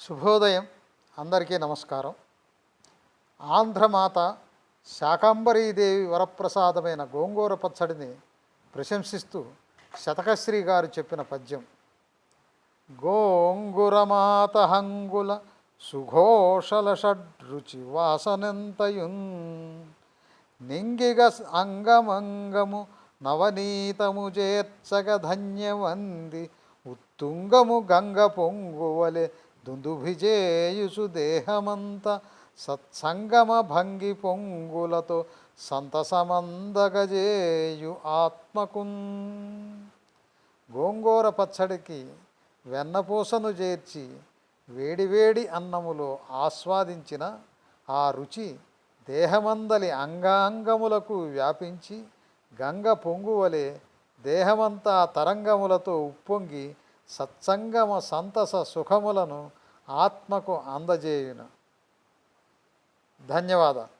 శుభోదయం. అందరికీ నమస్కారం. ఆంధ్రమాత శాకాంబరీదేవి వరప్రసాదమైన గోంగూర పచ్చడిని ప్రశంసిస్తూ శతకశ్రీ గారు చెప్పిన పద్యం. గోంగురమాత హంగుల సుఘోషల షడ్రుచి వాసనెంతయున్? నింగిగ అంగమంగము నవనీతము చేర్చగ ధన్యవంది. ఉత్తుంగము గంగ పొంగువలె దుందుభిజేయుసు దేహమంత సత్సంగమ భంగి పొంగులతో సంతసమందగజేయు ఆత్మకుం గోంగూర పచ్చడికి వెన్నపూసను చేర్చి వేడివేడి అన్నములో ఆస్వాదించిన ఆ రుచి దేహమందలి అంగాంగములకు వ్యాపించి గంగ పొంగువలే దేహమంతా తరంగములతో ఉప్పొంగి సత్సంగమ సంతస సుఖములను ఆత్మకు అందజేయును. ధన్యవాదాలు.